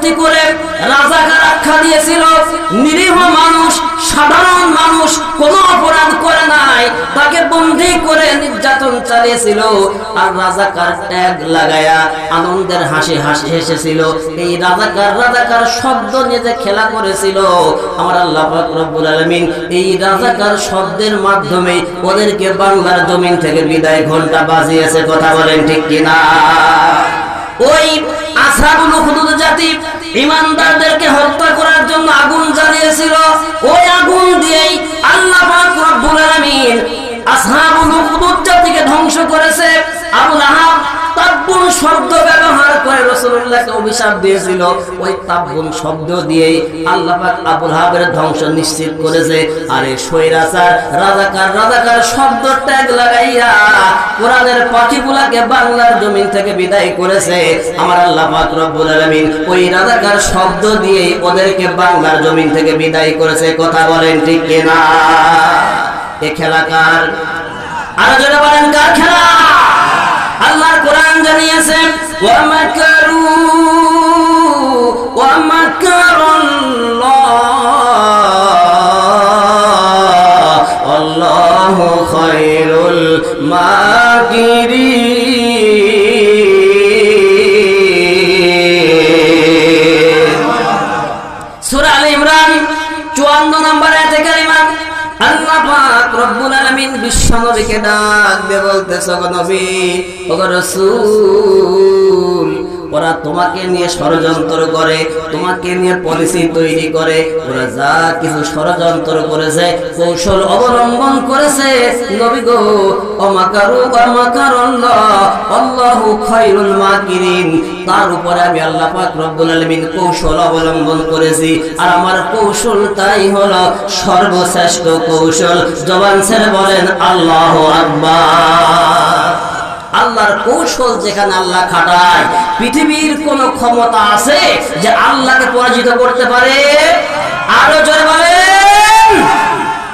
ভর্তি করে রাজাকার আখ্যা দিয়েছিল। নিরীহ মানুষ, সাধারণ মানুষ কোনো অপরাধ করে নাই, তাকে বন্দি করে নির্যাতন চালিয়েছিল। আর রাজাকার ট্যাগ লাগায়া আনন্দের হাসি হাসি হেসেছিল। এই রাজাকার রাজাকার শব্দ নিয়ে যে খেলা করেছিল, আমার আল্লাহ রব্বুল আলামিন এই রাজাকার শব্দের মাধ্যমে ওদেরকে বাংলার জমিন থেকে বিদায় ঘণ্টা বাজিয়েছে। কথা বলেন ঠিক কিনা? ইমানদারদেরকে হত্যা করার জন্য আগুন জ্বালিয়েছিল। ওই আগুন দিয়েই আল্লাহ পাক রব্বুল আলামিন আসহাবুল হুদুদ জাতিকে ধ্বংস করেছে। আবু আহাব তাব্বুন শব্দ রাসূলুল্লাহকে অভিশাপ দিয়েছিল। ওই তাব্বুন শব্দ দিয়েই আল্লাহ পাক আবুল আহাবের ধ্বংস নিশ্চিত করেছে। আরে রাজাকার রাজাকার শব্দ ট্যাগ লাগাইয়া কোরআনের বাংলার জমিন থেকে বিদায় করেছে। আমার আল্লাহ পাক রব্বুল আলামিন ওই রাজাকার শব্দ দিয়ে ওদেরকে বাংলার জমিন থেকে বিদায় করেছে। কথা বলেন ঠিক কিনা? এ খেলাকার? আর যারা বলেন, কার খেলা? আল্লাহর কোরআন জানিয়েছেন ওয়া মাকারু বিশ্ব নবীকে ডাক দিয়ে বলতেছে নবী ও রাসূল ওরা তোমাকে নিয়ে ষড়যন্ত্র করে, তোমাকে নিয়ে পলিসি তৈরি করে। ওরা যা কিছু ষড়যন্ত্র করেছে, কৌশল অবলম্বন করেছে। তার উপরে আমি আল্লাহ কৌশল অবলম্বন করেছি। আর আমার কৌশল তাই হলো সর্বশ্রেষ্ঠ কৌশল। জবান বলেন, আল্লাহু আকবার। আল্লাহর কৌশল যেখানে আল্লাহ খাটায়, পৃথিবীর কোন ক্ষমতা আছে যে আল্লাহকে পরাজিত করতে পারে? আরও জোরে বলেন।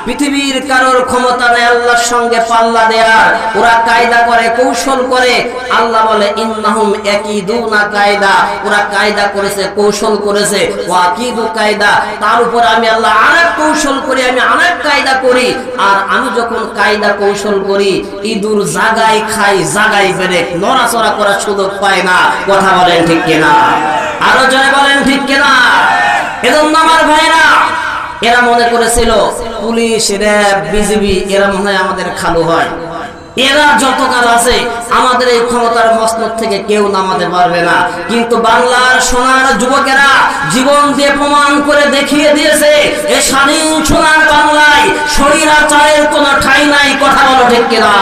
পৃথিবীর কারোর ক্ষমতা নেই, আল্লাহর সঙ্গে পাল্লা দেয়ার। ওরা কায়দা করে, কৌশল করে। আল্লাহ বলে, ইন্নাহুম ইয়াকিদুনা কায়দা। ওরা কায়দা করেছে, কৌশল করেছে। ওয়াকিদু কায়দা। তার উপর আমি আল্লাহ আরেক কৌশল করি, আমি আরেক কায়দা করি। আর আমি যখন কায়দা কৌশল করি, ইঁদুর জাগায় খাই জাগায় বেড়ে। নড়াচড়া করার সুযোগ পায় না। কথা বলেন ঠিক কিনা? আরও জনে বলেন ঠিক কিনা? এজন্য আমার ভাইরা এরা মনে করেছিল পুলিশ, র্যাব, বিজিবি, এরা মনে হয় আমাদের খালু হয়। এরা যত কাজ আছে আমাদের এই ক্ষমতার মসনদ থেকে কেউ নামাতে পারবে না। কিন্তু বাংলার সোনার যুবকেরা জীবন দিয়ে প্রমাণ করে দেখিয়ে দিয়েছে, এ স্বাধীন সোনার বাংলায় স্বৈরাচারের কোনো ঠাই নাই, কথা বলো ঠিক কিনা?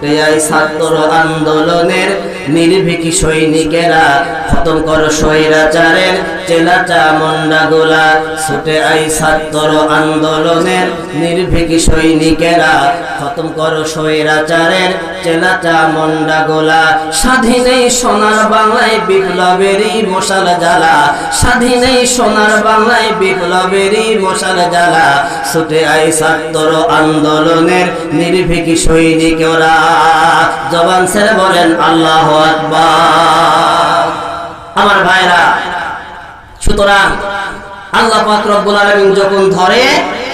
আই ছাত্র আন্দোলনের নির্ভীকি সৈনিকেরা খতম করো স্বৈরাচারের চেলাচা মন্ডা গোলা ছুটে আই ছাত্র আন্দোলনের নির্ভীকি সৈনিকেরা খতম করো স্বৈরাচারের চেলাচা মন্ডা গোলা স্বাধীনেই সোনার বাংলায় বিপ্লবেরই মশাল জ্বালা। স্বাধীনেই সোনার বাংলায় বিপ্লবেরই মশাল জ্বালা। ছুটে আই ছাত্র আন্দোলনের নির্ভীকি সৈনিকেরা জবান ছেড়ে বলেন, আল্লাহ আমার ভাইরা, সুতরাং আল্লাহ পাক রব্বুল যখন ধরে,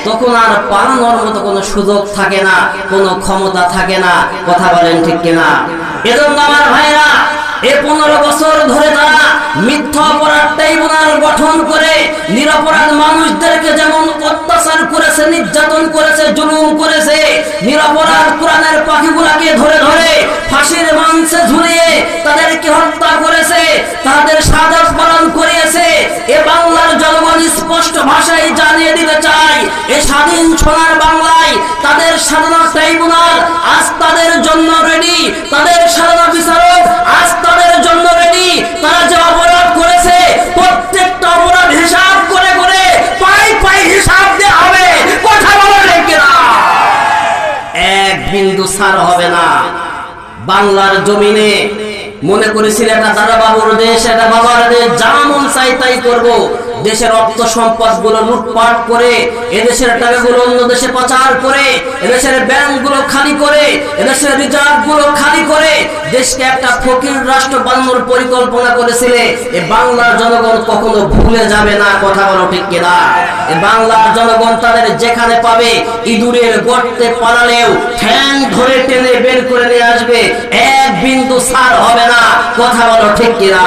তখন আর পালানোর মতো কোনো সুযোগ থাকে না, কোনো ক্ষমতা থাকে না, কথা বলেন ঠিক কিনা? এজন্য আমার ভাইরা, এ পনেরো বছর ধরে তারা মিথ্যা অপরাধ ট্রাইব্যুনাল গঠন করে নিরপরাধ মানুষদেরকে যেমন অত্যাচার করেছে, নির্যাতন করেছে, জুলুম করেছে, নিরপরাধ কোরআনের পাখিগুলাকে ধরে ধরে ফাঁসির মাংসে ঝুলিয়ে তাদেরকে হত্যা করেছে, তাদের সাদা পালন করিয়েছে। এ বাংলার জনগণ স্পষ্ট ভাষায় জানিয়ে দিতে চাই এ স্বাধীন সোনার বাংলায় তাদের সাধারণ ট্রাইব্যুনাল আজ তাদের জন্য বিন্দু সার হবে না। বাংলার জমিনে মনে করেছিল এটা দাদা বাবুর দেশ, এটা বাবার দেশ, যা মন চাই তাই করব। দেশের অর্থ সম্পদগুলো লুটপাট করে, এদেশের টাকা গুলো অন্য দেশে পাচার করে, এদেশের ব্যাংকগুলো খালি করে, এদেশের রিজার্ভগুলো খালি করে দেশকে একটা ফকির রাষ্ট্র বানানোর পরিকল্পনা করেছিলে, এ বাংলার জনগণ কখনো ভুলে যাবে না, কথা বলো ঠিক কিনা? এ বাংলার জনগণ তাদের যেখানে পাবে, ইঁদুরের গর্তে পালালেও ঠ্যাং ধরে টেনে বের করে নিয়ে আসবে, এক বিন্দু সার হবে না, কথা বলো ঠিক কিনা?